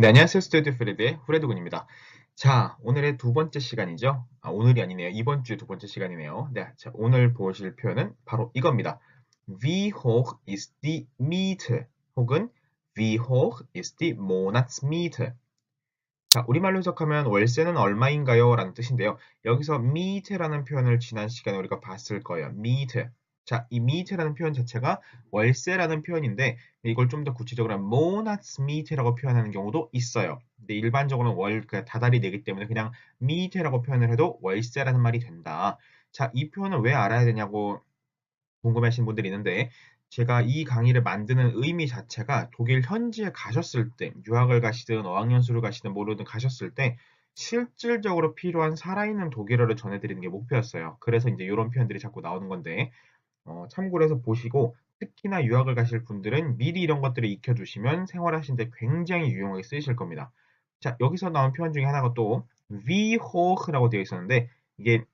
네, 안녕하세요. 스튜디오 프레드의 후레드군입니다. 자, 오늘의 두 번째 시간이죠. 아, 오늘이 아니네요. 이번 주 두 번째 시간이네요. 네, 자, 오늘 보실 표현은 바로 이겁니다. Wie hoch ist die Miete? 혹은 Wie hoch ist die Monatsmiete? 자, 우리말로 해석하면 월세는 얼마인가요? 라는 뜻인데요. 여기서 Miete라는 표현을 지난 시간에 우리가 봤을 거예요. Miete. 자, 이 Miete라는 표현 자체가 월세라는 표현인데 이걸 좀 더 구체적으로 Monatsmiet라고 표현하는 경우도 있어요. 근데 일반적으로는 월, 그 다달이 되기 때문에 그냥 Miet라고 표현을 해도 월세라는 말이 된다. 자, 이 표현을 왜 알아야 되냐고 궁금해하시는 분들이 있는데 제가 이 강의를 만드는 의미 자체가 독일 현지에 가셨을 때 유학을 가시든 어학연수를 가시든 뭐로든 가셨을 때 실질적으로 필요한 살아있는 독일어를 전해드리는 게 목표였어요. 그래서 이제 이런 표현들이 자꾸 나오는 건데 어, 참고로 해서 보시고 특히나 유학을 가실 분들은 미리 이런 것들을 익혀두시면 생활하시는데 굉장히 유용하게 쓰이실 겁니다. 자, 여기서 나온 표현 중에 하나가 또 hoch라고 되어 있었는데 이게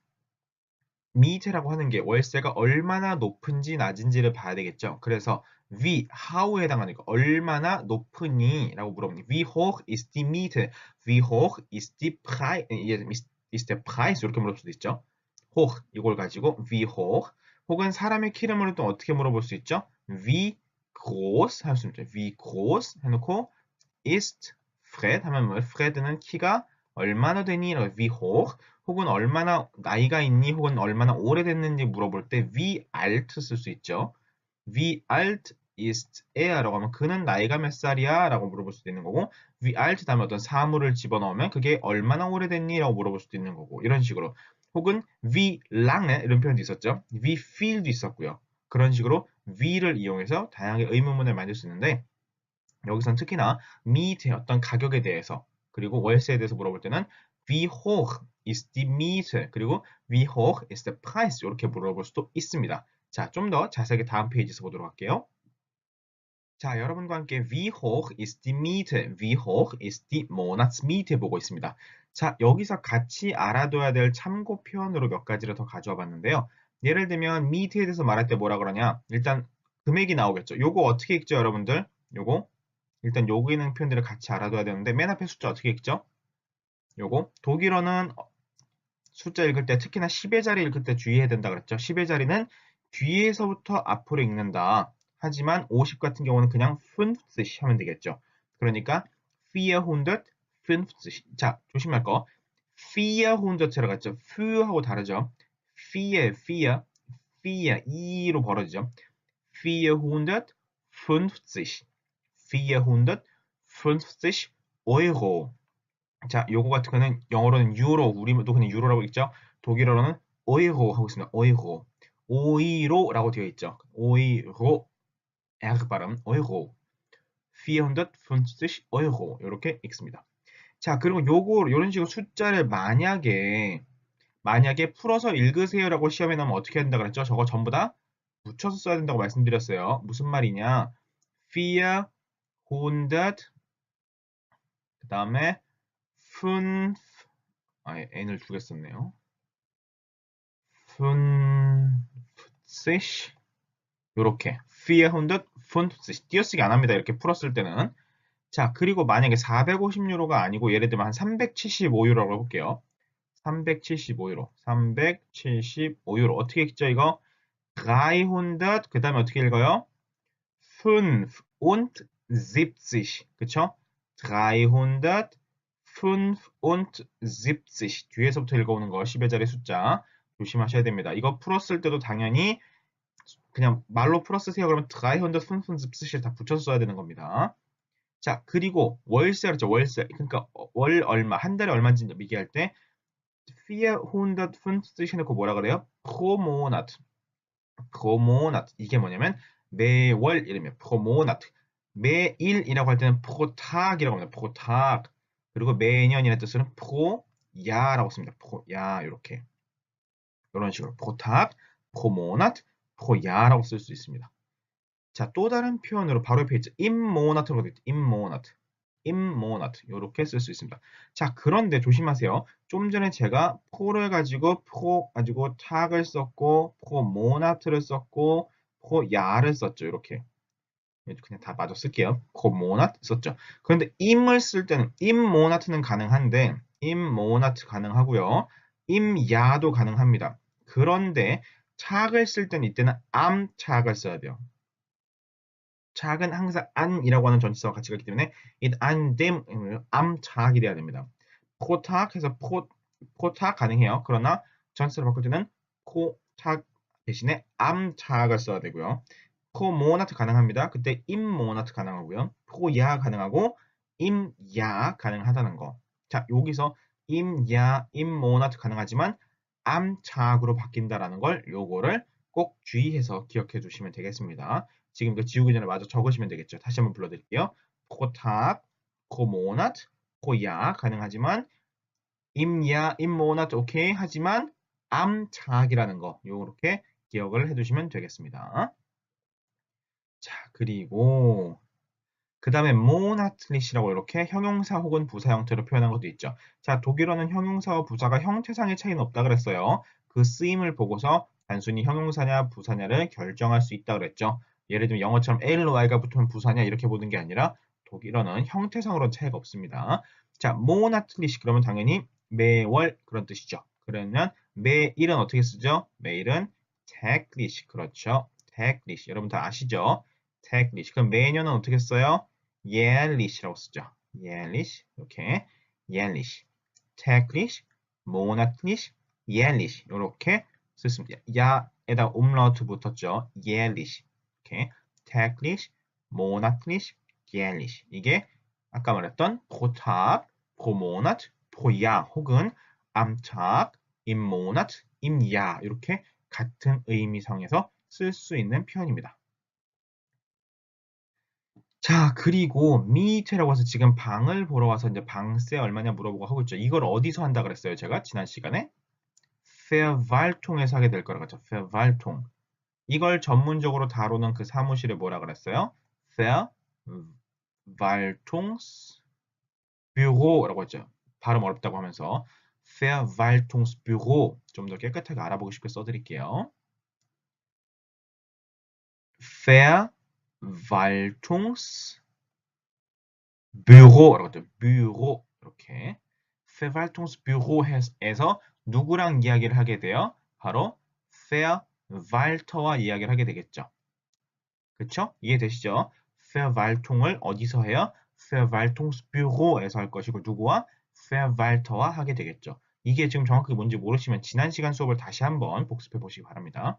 미테라고 하는 게 월세가 얼마나 높은지 낮은지를 봐야 되겠죠. 그래서 wie, how에 해당하는 거 얼마나 높으니 라고 물어보니 wie hoch ist die Miete? wie hoch ist die Preis? ist der Preis? 이렇게 물어볼 수도 있죠. hoch 이걸 가지고 hoch 혹은 사람의 키름으로 또 어떻게 물어볼 수 있죠? wie groß 할 수 있죠. wie groß 해놓고 ist Fred 하면 뭐 Fred는 키가 얼마나 되니? wie hoch 혹은 얼마나 나이가 있니? 혹은 얼마나 오래됐는지 물어볼 때 wie alt 쓸 수 있죠. wie alt ist er? 라고 하면 그는 나이가 몇 살이야? 라고 물어볼 수도 있는 거고 wie alt 다음에 어떤 사물을 집어넣으면 그게 얼마나 오래됐니? 라고 물어볼 수도 있는 거고 이런 식으로 혹은 wie lange 이런 표현도 있었죠. wie viel도 있었고요. 그런 식으로 wie를 이용해서 다양하게 의문문을 만들 수 있는데 여기선 특히나 미트의 어떤 가격에 대해서 그리고 월세에 대해서 물어볼 때는 wie hoch ist die Miete 그리고 wie hoch ist der Preis 이렇게 물어볼 수도 있습니다. 자, 좀 더 자세하게 다음 페이지에서 보도록 할게요. 자, 여러분과 함께 wie hoch ist die Miete, wie hoch ist die Monatsmiete 보고 있습니다. 자, 여기서 같이 알아둬야 될 참고 표현으로 몇 가지를 더 가져와 봤는데요. 예를 들면 Meet에 대해서 말할 때 뭐라 그러냐? 일단 금액이 나오겠죠. 요거 어떻게 읽죠, 여러분들? 요거 일단 여기 있는 표현들을 같이 알아둬야 되는데 맨 앞에 숫자 어떻게 읽죠? 요거 독일어는 숫자 읽을 때 특히나 10의 자리 읽을 때 주의해야 된다 그랬죠. 10의 자리는 뒤에서부터 앞으로 읽는다. 하지만 50 같은 경우는 그냥 50 하면 되겠죠. 그러니까 400 50. 자, 조심할 거. 400 들어갔죠. f 하고 다르죠. 4, 4, 4, 2로 벌어지죠. 450, 450 euro. 자, 요거 같은 거는 영어로는 유로, 우리도 그냥 유로라고 있죠. 독일어로는 euro 하고 있습니다. euro. 오이로라고 되어 있죠. 오이로. R 발음, euro. 450 euro. 이렇게 읽습니다. 자, 그리고 요거 이런 식으로 숫자를 만약에 만약에 풀어서 읽으세요라고 시험에 나오면 어떻게 한다 그랬죠? 저거 전부 다 붙여서 써야 된다고 말씀드렸어요. 무슨 말이냐? hundert, 그 다음에 fünf, 아, n을 두 개 썼네요. fünfzig, 요렇게 vierhundert, fünfzig 띄어쓰기 안 합니다. 이렇게 풀었을 때는 자, 그리고 만약에 450유로가 아니고 예를 들면 한 375유로라고 해볼게요. 375유로, 375유로. 어떻게 읽죠, 이거? 300, 그 다음에 어떻게 읽어요? 75, 그쵸? 375. 뒤에서부터 읽어오는 거, 10의 자리 숫자. 조심하셔야 됩니다. 이거 풀었을 때도 당연히 그냥 말로 풀어 쓰세요. 그러면 375을 다 붙여서 써야 되는 겁니다. 자, 그리고 월세 그렇죠. 월세. 그러니까 월 얼마, 한 달에 얼마인지 얘기할 때450 해놓고 뭐라 그래요? pro Monat. pro Monat. 이게 뭐냐면 매월 이러면 pro Monat. 매일이라고 할 때는 pro Tag이라고 합니다. pro Tag. 그리고 매년이라는 pro Jahr라고 씁니다. pro Jahr 이렇게. 이런 식으로 pro Tag, Jahr라고 쓸 수 있습니다. 자, 또 다른 표현으로 바로 옆에 있죠. immona트라고 되어 있죠. immonat. immonat. 이렇게 쓸 수 있습니다. 자, 그런데 조심하세요. 좀 전에 제가 포를 가지고 포 가지고 탁을 썼고 포 모나트를 썼고 포 야를 썼죠. 이렇게. 그냥 다 마저 쓸게요. 코모나트 썼죠. 그런데 임을 쓸 때는 임모나트는 가능한데 임모나트 가능하고요. 임야도 가능합니다. 그런데 착을 쓸 때는 이때는 암착을 써야 돼요. 착은 항상 안이라고 하는 전치사와 같이 가기 때문에 it 안됨 암착이 돼야 됩니다. 포탁 해서 포 포탁 가능해요. 그러나 전치사를 바꿀 때는 포탁 대신에 암착을 써야 되고요. 포모나트 가능합니다. 그때 임모나트 가능하고요. 포야 가능하고 임야 가능하다는 거. 자, 여기서 임야, 임모나트 가능하지만 암착으로 바뀐다라는 걸 요거를 꼭 주의해서 기억해 주시면 되겠습니다. 지금 그 지우기 전에 마저 적으시면 되겠죠. 다시 한번 불러드릴게요. 포탁, 코모나트, 포야 가능하지만 임야, 임모나트 오케이 하지만 암착이라는 거 요렇게 기억을 해두시면 되겠습니다. 자, 그리고 그 다음에 모나틀리시라고 이렇게 형용사 혹은 부사 형태로 표현한 것도 있죠. 자, 독일어는 형용사와 부사가 형태상의 차이는 없다 그랬어요. 그 쓰임을 보고서 단순히 형용사냐 부사냐를 결정할 수 있다 그랬죠. 예를 들면 영어처럼 L로 Y가 붙으면 부사냐 이렇게 보는 게 아니라 독일어는 형태상으로는 차이가 없습니다. 자, 모나틀리시 그러면 당연히 매월 그런 뜻이죠. 그러면 매일은 어떻게 쓰죠? 매일은 태클리시 그렇죠. 태클리시 여러분 다 아시죠? 태클리시 그럼 매년은 어떻게 써요? 예리시라고 쓰죠. 예리시 이렇게 예리시 태클리시 모나틀리시 예리시 이렇게 쓰습니다. 야에다 umlaut 붙었죠. 예리시 이렇게 태클리시 모나틀리시 예리시 이게 아까 말했던 포탑, 포모나트, 포야 혹은 암착, 임모나트, 임야 이렇게 같은 의미상에서 쓸 수 있는 표현입니다. 자, 그리고 미테라고 해서 지금 방을 보러 와서 이제 방세 얼마냐 물어보고 하고 있죠. 이걸 어디서 한다 그랬어요? 제가 지난 시간에 페어발통에서 하게 될 거라 고 했죠 페어발통. 이걸 전문적으로 다루는 그 사무실에 뭐라 그랬어요? 페어발통스뷰로라고 했죠. 발음 어렵다고 하면서 Verwaltungsbüro 좀더 깨끗하게 알아보고 싶게 써드릴게요. Verwaltungsbüro라고 하죠. büro 이렇게 Verwaltungsbüro에서 누구랑 이야기를 하게 돼요? 바로 Verwalter와 이야기를 하게 되겠죠. 그쵸? 이해되시죠? Verwaltung을 어디서 해요? Verwaltungsbüro에서 할 것이고 누구와? Verwalter와 하게 되겠죠. 이게 지금 정확하게 뭔지 모르시면 지난 시간 수업을 다시 한번 복습해 보시기 바랍니다.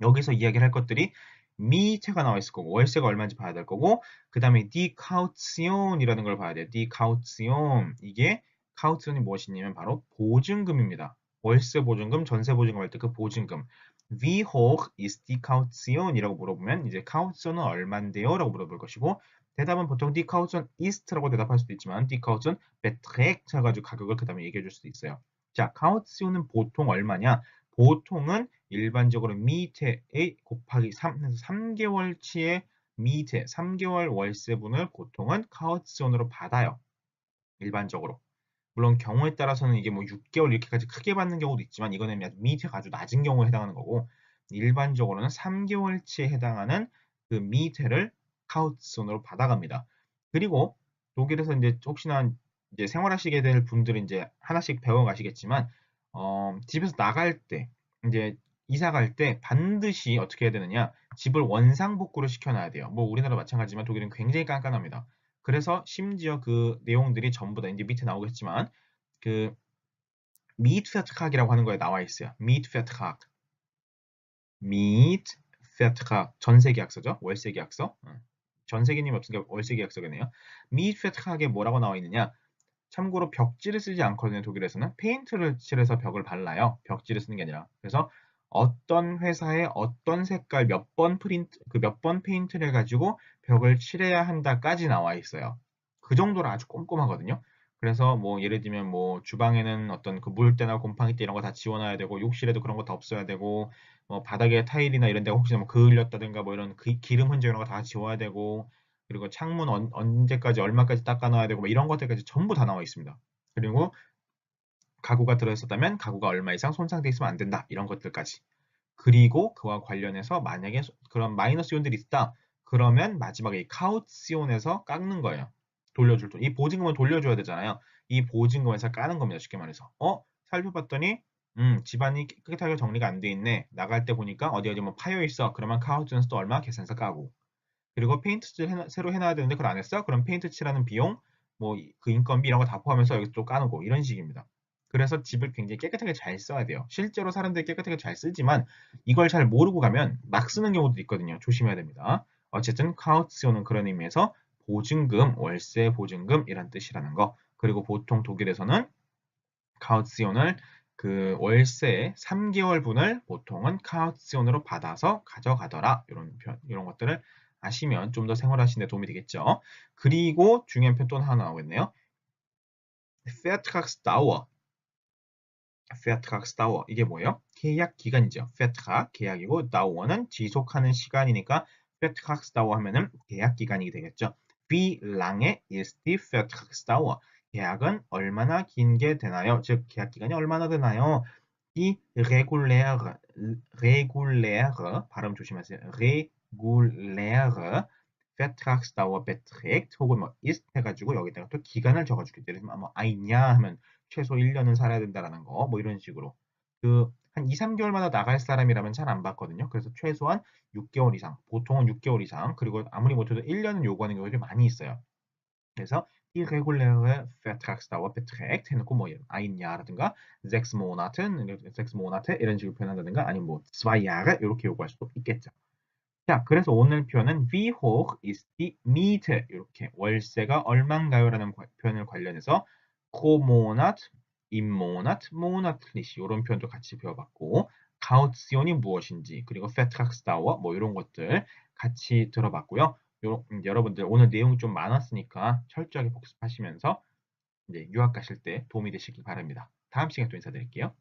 여기서 이야기를 할 것들이 미테가 나와 있을 거고 월세가 얼마인지 봐야 될 거고 그 다음에 디카우치온이라는 걸 봐야 돼요. 디카우치온 이게 카우치온이 무엇이냐면 바로 보증금입니다. 월세 보증금, 전세 보증금 할 때 그 보증금 Wie hoch ist die Kaution? 이라고 물어보면 이제 카우치온은 얼만데요? 라고 물어볼 것이고 대답은 보통 die Kaution ist라고 대답할 수도 있지만 die Kaution beträgt 해가지고 가격을 그 다음에 얘기해 줄 수도 있어요. 자, 카우치온은 보통 얼마냐? 보통은 일반적으로 미테의 곱하기 3 해서 3개월치의 미테 3개월 월세분을 보통은 카우치온으로 받아요. 일반적으로. 물론 경우에 따라서는 이게 뭐 6개월 이렇게까지 크게 받는 경우도 있지만 이거는 미테가 아주 낮은 경우에 해당하는 거고 일반적으로는 3개월치에 해당하는 그 미테를 카우츠손으로 받아갑니다. 그리고 독일에서 이제 혹시나 이제 생활하시게 될 분들은 이제 하나씩 배워가시겠지만 어, 집에서 나갈 때 이제 이사 갈 때 반드시 어떻게 해야 되느냐 집을 원상복구를 시켜놔야 돼요. 뭐 우리나라 마찬가지지만 독일은 굉장히 깐깐합니다. 그래서 심지어 그 내용들이 전부 다 이제 밑에 나오겠지만 그 미트페트학이라고 하는 거에 나와 있어요. 미트페트학 미트페트학 전세계약서죠. 월세계약서. 전세계님 없으니까 월세계약서겠네요. 미트페트학에 뭐라고 나와 있느냐? 참고로 벽지를 쓰지 않거든요. 독일에서는 페인트를 칠해서 벽을 발라요. 벽지를 쓰는 게 아니라. 그래서 어떤 회사에 어떤 색깔 몇 번 프린트 그 몇 번 페인트를 가지고 벽을 칠해야 한다까지 나와 있어요. 그 정도로 아주 꼼꼼하거든요. 그래서 뭐 예를 들면 뭐 주방에는 어떤 그 물때나 곰팡이 때 이런 거 다 지워놔야 되고 욕실에도 그런 거 다 없어야 되고 뭐 바닥에 타일이나 이런 데가 혹시나 뭐 그을렸다든가 뭐 이런 그 기름 흔적 이런 거 다 지워야 되고 그리고 창문 언, 언제까지 얼마까지 닦아놔야 되고 뭐 이런 것들까지 전부 다 나와 있습니다. 그리고 가구가 들어있었다면 가구가 얼마 이상 손상돼 있으면 안 된다 이런 것들까지 그리고 그와 관련해서 만약에 그런 마이너스 요인들이 있다 그러면 마지막에 이 카우치온에서 깎는 거예요. 돌려줄 돈. 이 보증금을 돌려줘야 되잖아요. 이 보증금에서 까는 겁니다. 쉽게 말해서. 어? 살펴봤더니 음, 집안이 깨끗하게 정리가 안 돼 있네. 나갈 때 보니까 어디 어디 뭐 파여 있어. 그러면 카우치온에서 또 얼마 계산서 까고. 그리고 페인트 칠 해놔, 새로 해놔야 되는데 그걸 안 했어? 그럼 페인트 칠하는 비용, 뭐 그 인건비 이런 거 다 포함해서 여기 또 까는 거 이런 식입니다. 그래서 집을 굉장히 깨끗하게 잘 써야 돼요. 실제로 사람들이 깨끗하게 잘 쓰지만 이걸 잘 모르고 가면 막 쓰는 경우도 있거든요. 조심해야 됩니다. 어쨌든 카우치오는 그런 의미에서 보증금, 월세 보증금 이란 뜻이라는 거. 그리고 보통 독일에서는 카우치온을 그 월세 3개월분을 보통은 카우치온으로 받아서 가져가더라. 이런 편, 이런 것들을 아시면 좀 더 생활하시는 데 도움이 되겠죠. 그리고 중요한 편또 하나 나오겠네요. Vertragsdauer. Vertragsdauer. 이게 뭐예요? 계약 기간이죠. Vertrag 계약이고 Dauer는 지속하는 시간이니까 Vertragsdauer 하면은 계약 기간이 되겠죠. Wie lange ist die Vertragsdauer? 계약은 얼마나 긴 게 되나요? 즉 계약 기간이 얼마나 되나요? 이 reguläre, reguläre 발음 조심하세요. reguläre Vertragsdauer beträgt 혹은 뭐 ist 해가지고 여기다가 또 기간을. 예를 들면 뭐 아이냐 하면 최소 1년은 살아야 된다라는 거 뭐 이런 식으로 그 한 2, 3개월마다 나갈 사람이라면 잘 안 받거든요. 그래서 최소한 6개월 이상, 보통은 6개월 이상, 그리고 아무리 못해도 1년은 요구하는 경우들이 많이 있어요. 그래서 die reguläre Vertragsdauer beträgt 해놓고 뭐 ein Jahr라든가 sechs Monaten, sechs Monate 이런 식으로 표현한다든가 아니면 뭐 zwei Jahre 이렇게 요구할 수도 있겠죠. 자, 그래서 오늘 표현은 wie hoch ist die Miete 이렇게 월세가 얼마인가요라는 표현을 관련해서 im Monat, monatlich 이런 표현도 같이 배워봤고 가우치온이 무엇인지 그리고 Vertragsdauer 뭐 이런 것들 같이 들어봤고요. 요, 음, 여러분들 오늘 내용이 좀 많았으니까 철저하게 복습하시면서 이제 유학 가실 때 도움이 되시길 바랍니다. 다음 시간에 또 인사드릴게요.